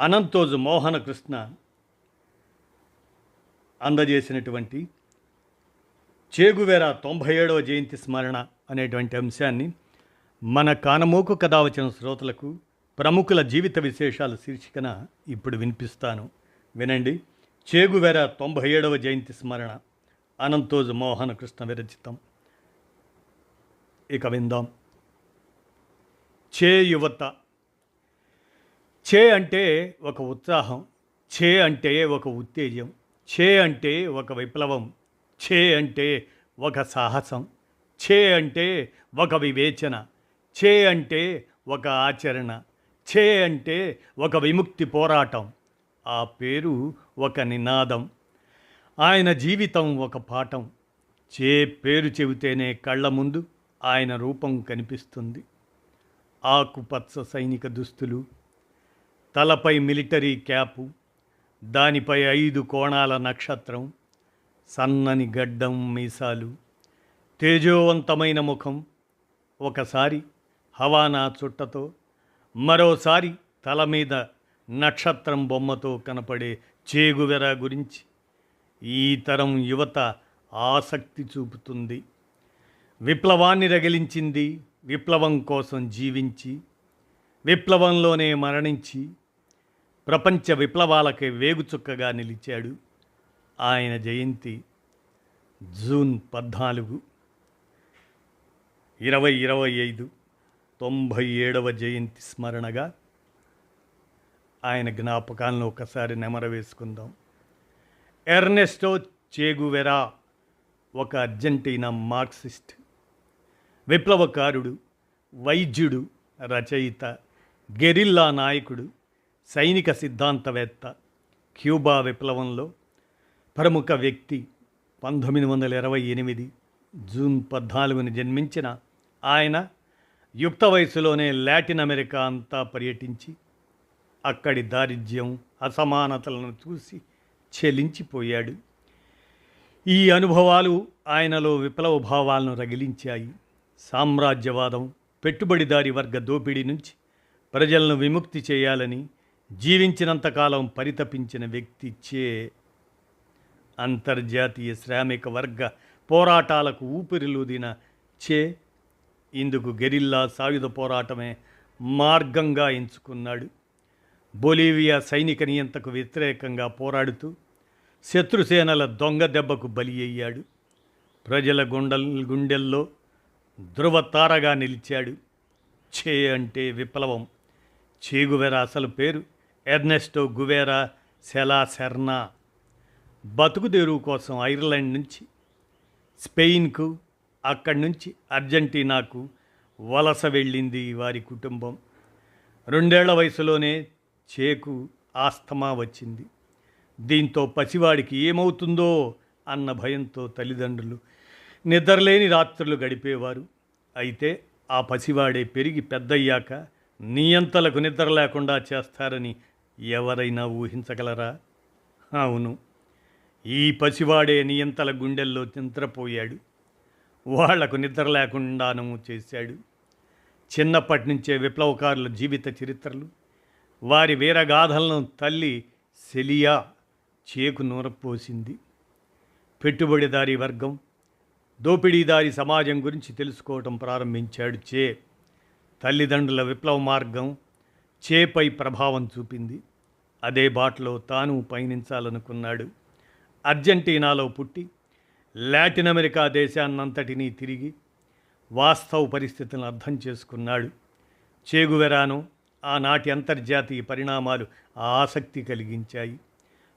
అనంతోజు మోహనకృష్ణ అందజేసినటువంటి చేగువేర తొంభై ఏడవ జయంతి స్మరణ అనేటువంటి అంశాన్ని మన కానమోకు కథ వచ్చిన శ్రోతలకు ప్రముఖుల జీవిత విశేషాల శీర్షికన ఇప్పుడు వినిపిస్తాను. వినండి. చేగువెర తొంభై ఏడవ జయంతి స్మరణ. అనంతోజు మోహనకృష్ణ విరచితం. ఇక విందాం. చే యువత చే అంటే ఒక ఉత్సాహం చే అంటే ఒక ఉత్తేజం చే అంటే ఒక విప్లవం చే అంటే ఒక సాహసం చే అంటే ఒక వివేచన చే అంటే ఒక ఆచరణ చే అంటే ఒక విముక్తి పోరాటం. ఆ పేరు ఒక నినాదం. ఆయన జీవితం ఒక పాఠం. చే పేరు చెబితేనే కళ్ళ ముందు ఆయన రూపం కనిపిస్తుంది. ఆకుపచ్చ సైనిక దుస్తులు తలపై మిలిటరీ క్యాపు దానిపై ఐదు కోణాల నక్షత్రం సన్నని గడ్డం మీసాలు తేజోవంతమైన ముఖం ఒకసారి హవానా చుట్టతో మరోసారి తల మీద నక్షత్రం బొమ్మతో కనపడే చేగువెర గురించి ఈ తరం యువత ఆసక్తి చూపుతుంది. విప్లవాన్ని రగిలించింది విప్లవం కోసం జీవించి విప్లవంలోనే మరణించి ప్రపంచ విప్లవాలకి వేగుచుక్కగా నిలిచాడు ఆయన జయంతి జూన్ పద్నాలుగు ఇరవై ఇరవై ఐదు తొంభై ఏడవ జయంతి స్మరణగా ఆయన జ్ఞాపకాలను ఒకసారి నెమరవేసుకుందాం. ఎర్నెస్టో చేగువెరా ఒక అర్జెంటీనా మార్క్సిస్ట్ విప్లవకారుడు వైద్యుడు రచయిత గెరిల్లా నాయకుడు సైనిక సిద్ధాంతవేత్త క్యూబా విప్లవంలో ప్రముఖ వ్యక్తి పంతొమ్మిది వందల ఇరవై ఎనిమిది జూన్ పద్నాలుగున జన్మించిన ఆయన యుక్త వయసులోనే లాటిన్ అమెరికా అంతా పర్యటించి అక్కడి దారిద్ర్యం అసమానతలను చూసి చెలించిపోయాడు. ఈ అనుభవాలు ఆయనలో విప్లవ భావాలను రగిలించాయి. సామ్రాజ్యవాదం పెట్టుబడిదారి వర్గ దోపిడీ నుంచి ప్రజలను విముక్తి చేయాలని జీవించినంతకాలం పరితపించిన వ్యక్తి అంతర్జాతీయ శ్రామిక వర్గ పోరాటాలకు ఊపిరిలూదిన చే ఇందుకు గెరిల్లా సాయుధ పోరాటమే మార్గంగా ఎంచుకున్నాడు. బొలీవియా సైనిక నియంతకు వ్యతిరేకంగా పోరాడుతూ శత్రుసేనల దొంగ దెబ్బకు బలి అయ్యాడు. ప్రజల గుండెల్ గుండెల్లో ధృవతారగా నిలిచాడు. చే అంటే విప్లవం. చేగువెర అసలు పేరు ఎర్నెస్టో గువేరా సెలా సెర్నా. బతుకుదేరువు కోసం ఐర్లాండ్ నుంచి స్పెయిన్కు అక్కడి నుంచి అర్జెంటీనాకు వలస వెళ్ళింది వారి కుటుంబం. రెండేళ్ళ వయసులోనే చేకు ఆస్తమా వచ్చింది. దీంతో పసివాడికి ఏమవుతుందో అన్న భయంతో తల్లిదండ్రులు నిద్రలేని రాత్రులు గడిపేవారు. అయితే ఆ పసివాడే పెరిగి పెద్దయ్యాక నియంతలకు నిద్ర లేకుండా చేస్తారని ఎవరైనా ఊహించగలరా? అవును. ఈ పసివాడే నియంతల గుండెల్లో నిద్రపోయాడు. వాళ్ళకు నిద్ర లేకుండాను చేశాడు. చిన్నప్పటి నుంచే విప్లవకారుల జీవిత చరిత్రలు. వారి వీరగాథలను తల్లి సెలియా చేకు నూరపోసింది. పెట్టుబడిదారీ వర్గం దోపిడీదారి సమాజం గురించి తెలుసుకోవటం ప్రారంభించాడు చే. తల్లిదండ్రుల విప్లవ మార్గం చేపై ప్రభావం చూపింది. అదే బాటలో తాను పయనించాలనుకున్నాడు. అర్జెంటీనాలో పుట్టి లాటిన్ అమెరికా దేశాన్నంతటినీ తిరిగి వాస్తవ పరిస్థితులను అర్థం చేసుకున్నాడు. చేగువెరాను ఆనాటి అంతర్జాతీయ పరిణామాలు ఆసక్తి కలిగించాయి.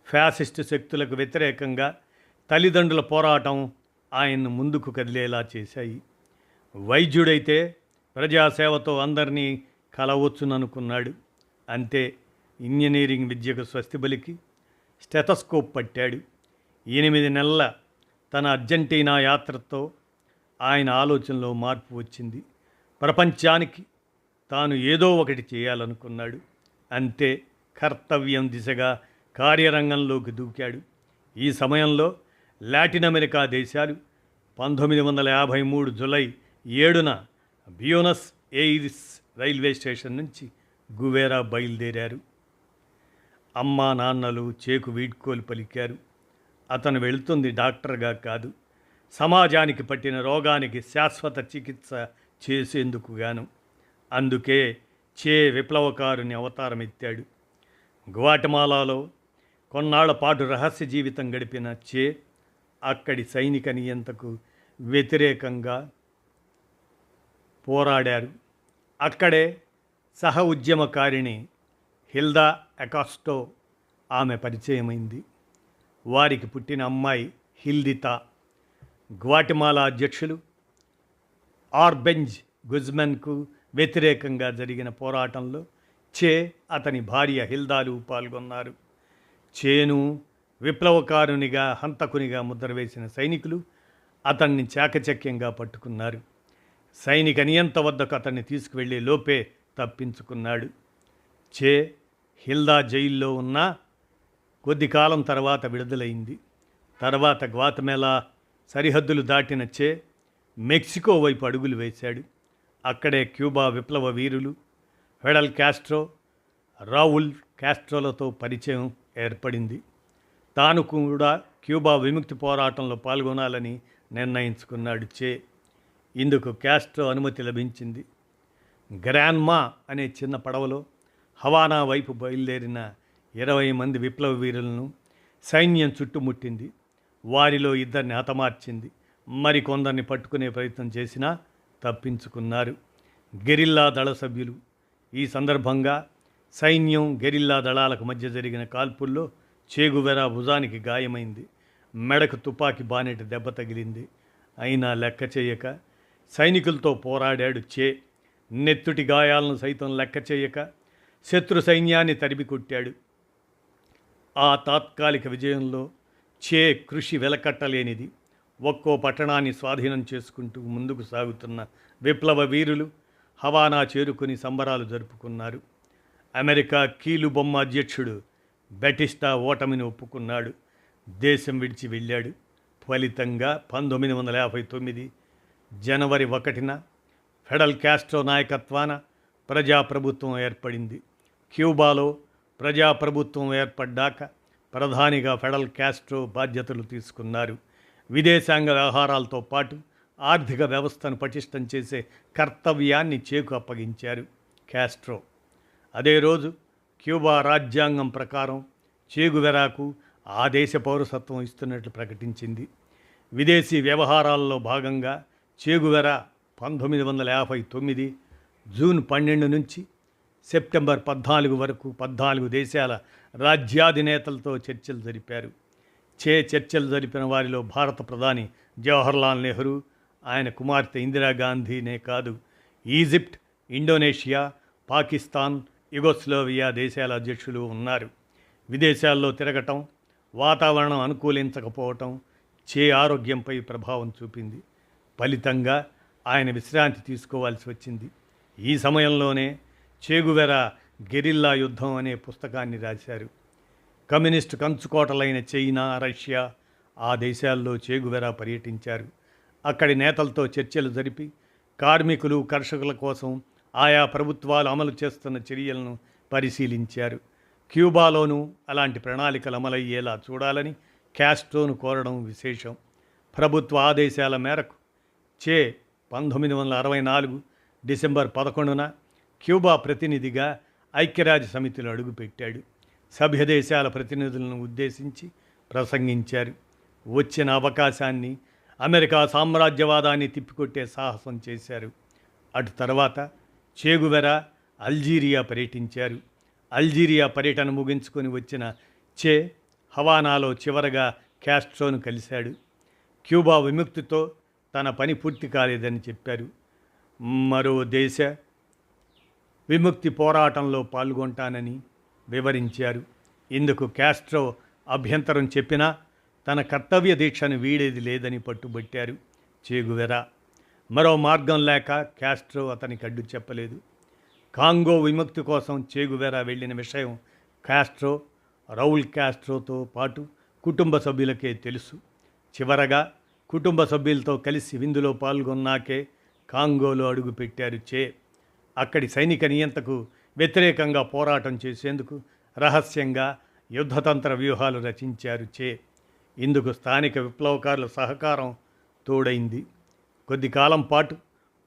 ఫ్యాసిస్టు శక్తులకు వ్యతిరేకంగా తల్లిదండ్రుల పోరాటం ఆయన్ను ముందుకు కదిలేలా చేశాయి. వైద్యుడైతే ప్రజాసేవతో అందరినీ కలవచ్చుననుకున్నాడు. అంతే ఇంజనీరింగ్ విద్యకు స్వస్తిబలికి స్టెథస్కోప్ పట్టాడు. ఎనిమిది నెలల తన అర్జెంటీనా యాత్రతో ఆయన ఆలోచనలో మార్పు వచ్చింది. ప్రపంచానికి తాను ఏదో ఒకటి చేయాలనుకున్నాడు. అంతే కర్తవ్యం దిశగా కార్యరంగంలోకి దూకాడు. ఈ సమయంలో లాటిన్ అమెరికా దేశాలు పంతొమ్మిది వందల యాభై మూడు జులై ఏడున బియోనస్ ఎయిర్స్ రైల్వే స్టేషన్ నుంచి గువేరా బయలుదేరారు. అమ్మా నాన్నలు చేకు వీడ్కోలు పలికారు. అతను వెళుతుంది డాక్టర్గా కాదు. సమాజానికి పట్టిన రోగానికి శాశ్వత చికిత్స చేసేందుకు గాను. అందుకే చే విప్లవకారుని అవతారం ఎత్తాడు. గ్వాటమాలాలో కొన్నాళ్ళ పాటు రహస్య జీవితం గడిపిన చే అక్కడి సైనిక నియంతకు వ్యతిరేకంగా పోరాడారు. అక్కడే సహ ఉద్యమకారిణి హిల్దా అకాస్టో ఆమె పరిచయమైంది. వారికి పుట్టిన అమ్మాయి హిల్దితా. గ్వాటిమాలా అధ్యక్షులు ఆర్బెంజ్ గుజ్మెన్కు వ్యతిరేకంగా జరిగిన పోరాటంలో చే అతని భార్య హిల్దాలు పాల్గొన్నారు. చేను విప్లవకారునిగా హంతకునిగా ముద్ర వేసిన సైనికులు అతన్ని చాకచక్యంగా పట్టుకున్నారు. సైనిక నియంత వద్దకు అతన్ని తీసుకువెళ్ళే లోపే తప్పించుకున్నాడు. చే హిల్దా జైల్లో ఉన్న కొద్ది కాలం తర్వాత విడుదలైంది. తర్వాత గ్వాతమేలా సరిహద్దులు దాటిన చే మెక్సికో వైపు అడుగులు వేశాడు. అక్కడే క్యూబా విప్లవ వీరులు ఫెడల్ క్యాస్ట్రో రావుల్ క్యాస్ట్రోలతో పరిచయం ఏర్పడింది. తాను కూడా క్యూబా విముక్తి పోరాటంలో పాల్గొనాలని నిర్ణయించుకున్నాడు చే. ఇందుకు క్యాస్ట్రో అనుమతి లభించింది. గ్రాన్మా అనే చిన్న పడవలో హవానా వైపు బయలుదేరిన ఇరవై మంది విప్లవ వీరులను సైన్యం చుట్టుముట్టింది. వారిలో ఇద్దరిని హతమార్చింది. మరికొందరిని పట్టుకునే ప్రయత్నం చేసినా తప్పించుకున్నారు. గెరిల్లా దళ సభ్యులు. ఈ సందర్భంగా సైన్యం గెరిల్లా దళాలకు మధ్య జరిగిన కాల్పుల్లో చేగువెర భుజానికి గాయమైంది. మెడకు తుపాకీ బానెట్ దెబ్బ తగిలింది. అయినా లెక్క చేయక సైనికులతో పోరాడాడు చే. నెత్తుటి గాయాలను సైతం లెక్క చేయక శత్రు సైన్యాన్ని తరిమి కొట్టాడు. ఆ తాత్కాలిక విజయంలో చే కృషి వెలకట్టలేనిది ఒక్కో పట్టణాన్ని స్వాధీనం చేసుకుంటూ ముందుకు సాగుతున్న విప్లవ వీరులు హవానా చేరుకుని సంబరాలు జరుపుకున్నారు. అమెరికా కీలుబొమ్మ అధ్యక్షుడు బెటిస్టా ఓటమిని ఒప్పుకున్నాడు. దేశం విడిచి వెళ్ళాడు. ఫలితంగా పంతొమ్మిది వందల యాభై తొమ్మిది జనవరి ఒకటిన ఫెడల్ క్యాస్ట్రో నాయకత్వాన ప్రజాప్రభుత్వం ఏర్పడింది. క్యూబాలో ప్రజాప్రభుత్వం ఏర్పడ్డాక ప్రధానిగా ఫెడల్ క్యాస్ట్రో బాధ్యతలు తీసుకున్నారు. విదేశాంగ వ్యవహారాలతో పాటు ఆర్థిక వ్యవస్థను పటిష్టం చేసే కర్తవ్యాన్ని చేకు అప్పగించారు క్యాస్ట్రో అదే రోజు క్యూబా రాజ్యాంగం ప్రకారం చేగువెరాకు ఆ దేశ పౌరసత్వం ఇస్తున్నట్లు ప్రకటించింది. విదేశీ వ్యవహారాల్లో భాగంగా చేగువెర పంతొమ్మిది వందల యాభై తొమ్మిది జూన్ పన్నెండు నుంచి సెప్టెంబర్ పద్నాలుగు వరకు పద్నాలుగు దేశాల రాజ్యాధినేతలతో చర్చలు జరిపారు. చే చర్చలు జరిపిన వారిలో భారత ప్రధాని జవహర్లాల్ నెహ్రూ ఆయన కుమార్తె ఇందిరాగాంధీనే కాదు. ఈజిప్ట్ ఇండోనేషియా పాకిస్తాన్ యుగోస్లోవియా దేశాల అధ్యక్షులు ఉన్నారు. విదేశాల్లో తిరగటం వాతావరణం అనుకూలించకపోవటం చే ఆరోగ్యంపై ప్రభావం చూపింది. ఫలితంగా ఆయన విశ్రాంతి తీసుకోవాల్సి వచ్చింది. ఈ సమయంలోనే చేగువెర గెరిల్లా యుద్ధం అనే పుస్తకాన్ని రాశారు. కమ్యూనిస్టు కంచుకోటలైన చైనా రష్యా ఆ దేశాల్లో చేగువెర పర్యటించారు. అక్కడి నేతలతో చర్చలు జరిపి కార్మికులు కర్షకుల కోసం ఆయా ప్రభుత్వాలు అమలు చేస్తున్న చర్యలను పరిశీలించారు. క్యూబాలోనూ అలాంటి ప్రణాళికలు అమలయ్యేలా చూడాలని క్యాస్ట్రోను కోరడం విశేషం. ప్రభుత్వ ఆదేశాల మేరకు చే పంతొమ్మిది వందల అరవై నాలుగు డిసెంబర్ పదకొండున క్యూబా ప్రతినిధిగా ఐక్యరాజ్య సమితిలో అడుగుపెట్టాడు సభ్య దేశాల ప్రతినిధులను ఉద్దేశించి ప్రసంగించారు. వచ్చిన అవకాశాన్ని అమెరికా సామ్రాజ్యవాదాన్ని తిప్పికొట్టే సాహసం చేశారు. అటు తర్వాత చేగువెర అల్జీరియా పర్యటించారు. అల్జీరియా పర్యటన ముగించుకొని వచ్చిన చే హవానాలో చివరగా క్యాస్ట్రోను కలిశాడు. క్యూబా విముక్తితో తన పని పూర్తి కాలేదని చెప్పారు. మరో దేశ విముక్తి పోరాటంలో పాల్గొంటానని వివరించారు. ఇందుకు క్యాస్ట్రో అభ్యంతరం చెప్పినా తన కర్తవ్య దీక్షను వీడేది లేదని పట్టుబట్టారు చేగువెరా. మరో మార్గం లేక క్యాస్ట్రో అతనికి అడ్డు చెప్పలేదు. కాంగో విముక్తి కోసం చేగువెరా వెళ్ళిన విషయం కాస్ట్రో రౌల్ కాస్ట్రోతో పాటు కుటుంబ సభ్యులకే తెలుసు. చివరగా కుటుంబ సభ్యులతో కలిసి విందులో పాల్గొన్నాకే కాంగోలో అడుగుపెట్టారు చే. అక్కడి సైనిక నియంతకు వ్యతిరేకంగా పోరాటం చేసేందుకు రహస్యంగా యుద్ధతంత్ర వ్యూహాలు రచించారు చే. ఇందుకు స్థానిక విప్లవకారుల సహకారం తోడైంది. కొద్ది కాలం పాటు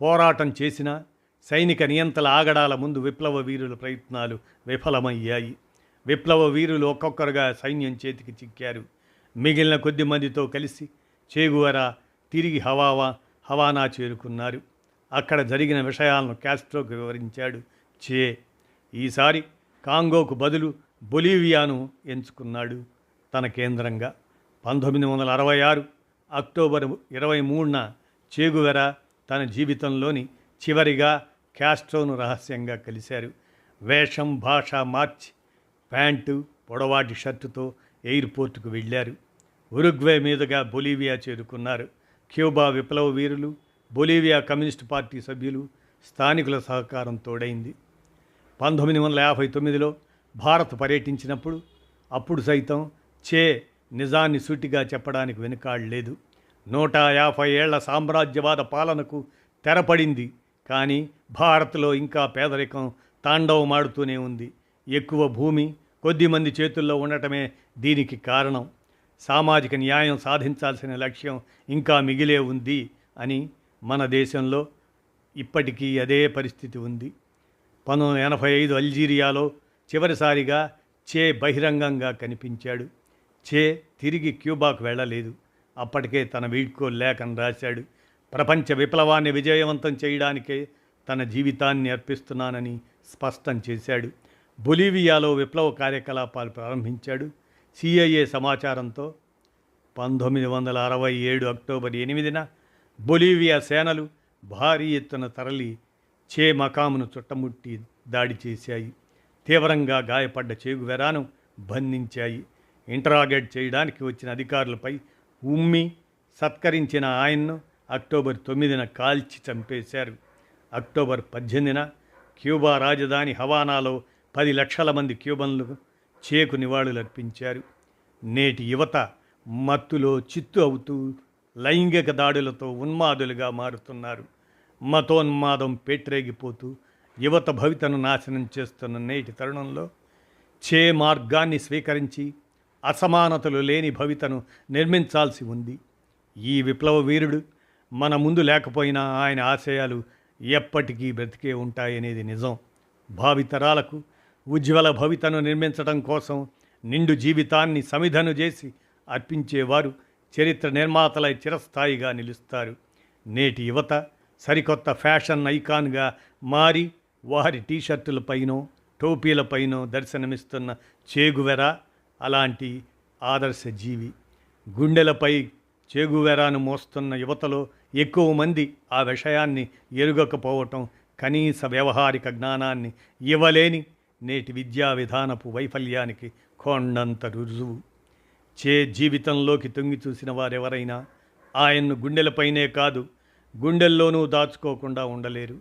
పోరాటం చేసిన సైనిక నియంతల ఆగడాల ముందు విప్లవ వీరుల ప్రయత్నాలు విఫలమయ్యాయి. విప్లవ వీరులు ఒక్కొక్కరుగా సైన్యం చేతికి చిక్కారు. మిగిలిన కొద్ది మందితో కలిసి చేగువరా తిరిగి హవావా హవానా చేరుకున్నారు. అక్కడ జరిగిన విషయాలను క్యాస్ట్రోకు వివరించాడు చే. ఈసారి కాంగోకు బదులు బొలీవియాను ఎంచుకున్నాడు తన కేంద్రంగా. పంతొమ్మిది వందల అరవై ఆరు అక్టోబర్ ఇరవై మూడున చేగువెర తన జీవితంలోని చివరిగా క్యాస్ట్రోను రహస్యంగా కలిశారు. వేషం భాష మార్చి ప్యాంటు పొడవాటి షర్టుతో ఎయిర్పోర్టుకు వెళ్ళారు. ఉరుగ్వే మీదుగా బొలీవియా చేరుకున్నారు. క్యూబా విప్లవ వీరులు బొలీవియా కమ్యూనిస్టు పార్టీ సభ్యులు స్థానికుల సహకారం తోడైంది. పంతొమ్మిది వందల యాభై తొమ్మిదిలో భారత్ పర్యటించినప్పుడు అప్పుడు సైతం చే నిజాన్ని సూటిగా చెప్పడానికి వెనుకాడలేదు నూట యాభై ఏళ్ళ సామ్రాజ్యవాద పాలనకు తెరపడింది. కానీ భారత్లో ఇంకా పేదరికం తాండవమాడుతూనే ఉంది. ఎక్కువ భూమి కొద్దిమంది చేతుల్లో ఉండటమే దీనికి కారణం. సామాజిక న్యాయం సాధించాల్సిన లక్ష్యం ఇంకా మిగిలే ఉంది అని మన దేశంలో ఇప్పటికీ అదే పరిస్థితి ఉంది. పంతొమ్మిది ఎనభై ఐదు అల్జీరియాలో చివరిసారిగా చే బహిరంగంగా కనిపించాడు. చే తిరిగి క్యూబాకు వెళ్ళలేదు. అప్పటికే తన వీడ్కో లేఖను రాశాడు. ప్రపంచ విప్లవాన్ని విజయవంతం చేయడానికే తన జీవితాన్ని అర్పిస్తున్నానని స్పష్టం చేశాడు. బొలీవియాలో విప్లవ కార్యకలాపాలు ప్రారంభించాడు. సిఐఏ సమాచారంతో పంతొమ్మిది వందల అరవై ఏడు అక్టోబర్ ఎనిమిదిన బొలీవియా సేనలు భారీ ఎత్తున తరలి చే మకామును చుట్టముట్టి దాడి చేశాయి. తీవ్రంగా గాయపడ్డ చేగువెరాను బంధించాయి. ఇంటరాగేట్ చేయడానికి వచ్చిన అధికారులపై ఉమ్మి సత్కరించిన ఆయన్ను అక్టోబర్ తొమ్మిదిన కాల్చి చంపేశారు. అక్టోబర్ పద్దెనిమిదిన క్యూబా రాజధాని హవానాలో పది లక్షల మంది క్యూబన్లు చేకు నివాళులర్పించారు. నేటి యువత మత్తులో చిత్తు అవుతూ లైంగిక దాడులతో ఉన్మాదులుగా మారుతున్నారు. మతోన్మాదం పెట్రేగిపోతూ యువత భవితను నాశనం చేస్తున్న నేటి తరుణంలో చే మార్గాన్ని స్వీకరించి అసమానతలు లేని భవితను నిర్మించాల్సి ఉంది. ఈ విప్లవ వీరుడు మన ముందు లేకపోయినా ఆయన ఆశయాలు ఎప్పటికీ బ్రతికే ఉంటాయనేది నిజం. భావితరాలకు ఉజ్వల భవితను నిర్మించడం కోసం నిండు జీవితాన్ని సమిధను చేసి అర్పించేవారు చరిత్ర నిర్మాతలై చిరస్థాయిగా నిలుస్తారు. నేటి యువత సరికొత్త ఫ్యాషన్ ఐకాన్గా మారి వారి టీషర్టులపైనో టోపీలపైనో దర్శనమిస్తున్న చేగువెర అలాంటి ఆదర్శ జీవి. గుండెలపై చేగువెరాను మోస్తున్న యువతలో ఎక్కువ మంది ఆ విషయాన్ని ఎరుగకపోవటం కనీస వ్యవహారిక జ్ఞానాన్ని ఇవ్వలేని నేటి విద్యా విధానపు వైఫల్యానికి కొండంత రుజువు. చే జీవితంలోకి తొంగి చూసిన వారెవరైనా ఆయన్ను గుండెలపైనే కాదు గుండెల్లోనూ దాచుకోకుండా ఉండలేరు.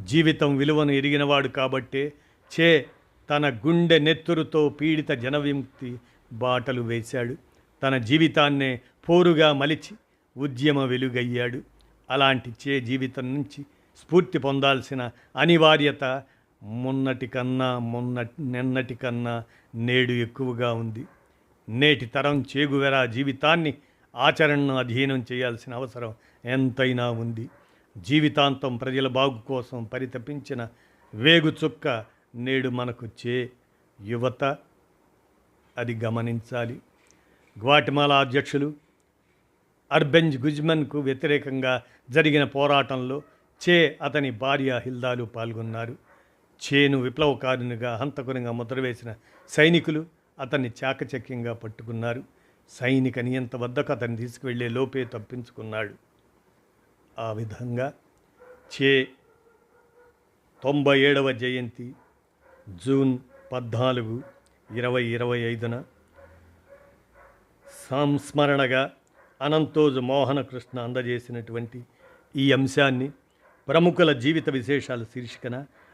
జీవితం విలువను ఎరిగినవాడు కాబట్టే చే తన గుండె నెత్తురుతో పీడిత జనవిముక్తి బాటలు వేశాడు. తన జీవితాన్నే పోరుగా మలిచి ఉద్యమ వెలుగయ్యాడు. అలాంటి చే జీవితం నుంచి స్ఫూర్తి పొందాల్సిన అనివార్యత మొన్నటి కన్నా మొన్న నిన్నటి కన్నా నేడు ఎక్కువగా ఉంది. నేటి తరం చేగువెరా జీవితాన్ని ఆచరణను అధీనం చేయాల్సిన అవసరం ఎంతైనా ఉంది. జీవితాంతం ప్రజల బాగు కోసం పరితపించిన వేగుచుక్క నేడు మనకు చే యువత అది గమనించాలి. గ్వాటిమాలా అధ్యక్షులు అర్బెంజ్ గుజ్మన్కు వ్యతిరేకంగా జరిగిన పోరాటంలో చే అతని భార్య హిల్దాలు పాల్గొన్నారు. చేను విప్లవకారునిగా హంతకునిగా ముద్రవేసిన సైనికులు అతన్ని చాకచక్యంగా పట్టుకున్నారు. సైనిక నియంత వద్దకు అతన్ని తీసుకువెళ్ళే లోపే తప్పించుకున్నాడు. ఆ విధంగా చే తొంభై ఏడవ జయంతి జూన్ పద్నాలుగు ఇరవై ఇరవై ఐదున సంస్మరణగా అనంతోజు మోహనకృష్ణ అందజేసినటువంటి ఈ అంశాన్ని ప్రముఖుల జీవిత విశేషాల శీర్షికన